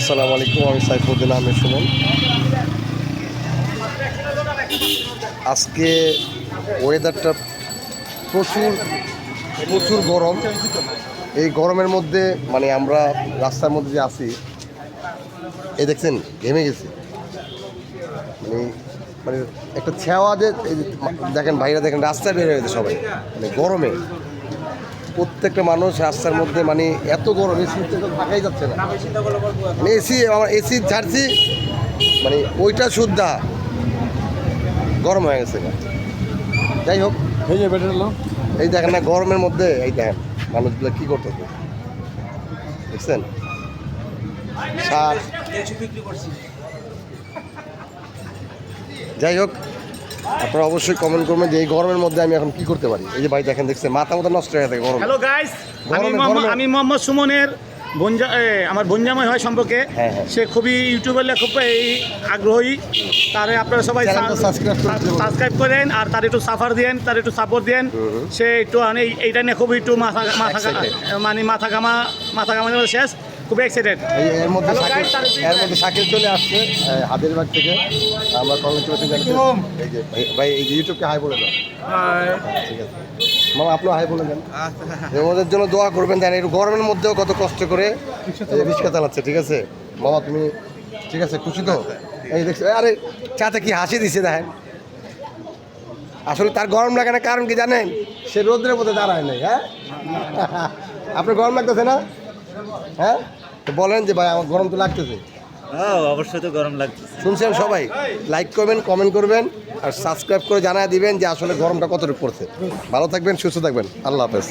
আসসালামু আলাইকুম, আমি সাইফুদ্দিন আহমেদ সুমন। আজকে ওয়েদারটা প্রচুর প্রচুর গরম। এই গরমের মধ্যে মানে আমরা রাস্তার মধ্যে যে আছি, এই দেখছেন, ঘেমে গেছি। মানে মানে একটা ছেওয়া যে, দেখেন ভাইরা দেখেন, রাস্তায় বের হয়ে গেছে সবাই। মানে গরমে। প্রত্যেকটা মানুষ রাস্তার মধ্যে মানে এত গরম এসি তো থাকাই যাচ্ছে না। মানে এসি আমার এসি ছাড়ছি মানে ওইটা শুদ্ধা। গরম হয়ে গেছে যাই হোক এই যে বেটার এই দেখেন না গরমের মধ্যে এই দেখেন মানুষগুলো কী করতেছে। দেখছেন? সার। যাই হোক আপনারা অবশ্যই কমেন্ট করবেন যে এই গরমের মধ্যে আমি এখন কি করতে পারি? এই যে ভাই দেখেন দেখছেন মাথা মতো নষ্ট হয়ে থাকে গরম। হ্যালো গাইস আমি মোহাম্মদ- আমি মোহাম্মদ সুমনের বঞ্জা আমার বঞ্জাময় হয় সম্পর্কে। হ্যাঁ, হ্যাঁ। সে খুবই ইউটিউবের খুব এই আগ্রহী। তারে আপনারা সবাই। সাবস্ক্রাইব করেন আর তার একটু সাফার দেন তার একটু সাপোর্ট দেন সে একটু এইটা নিয়ে খুবই একটু মাথা মাথা. মানে মাথা ঘামা মাথা ঘামা শেষ। খুব এক্সাইটেড এর মধ্যে এর মধ্যে শাকিল চলে আসছে আহ, হাদিরবাগ থেকে। আমরা কংগ্রেচুলেশন জানাচ্ছি এই যে ভাই- এই ইউটিউবকে হাই বলে দাও। ঠিক আছে। মামা আপনিও হাই বলে দেন। ওদের জন্য দোয়া করবেন দেন একটু গরমের মধ্যেও কত কষ্ট করে রিক্সা চালাচ্ছে ঠিক আছে? মামা তুমি ঠিক আছে খুশি তো? এই দেখছ আরে চাতে কি হাসি দিছে দেখেন। আসলে তার গরম লাগে না কারণ কি জানেন? সে রোদ্রের মধ্যে দাঁড়ায় নাই হ্যাঁ? আপনার গরম লাগতেছে না? হ্যাঁ? তো বলেন যে ভাই আমার গরম তো লাগতেছে। হ্যাঁ অবশ্যই তো গরম লাগছে শুনছেন সবাই? লাইক করবেন কমেন্ট করবেন আর সাবস্ক্রাইব করে জানায় দিবেন যে আসলে গরমটা কতটুকু পড়ছে। ভালো থাকবেন সুস্থ থাকবেন। আল্লাহ হাফেজ।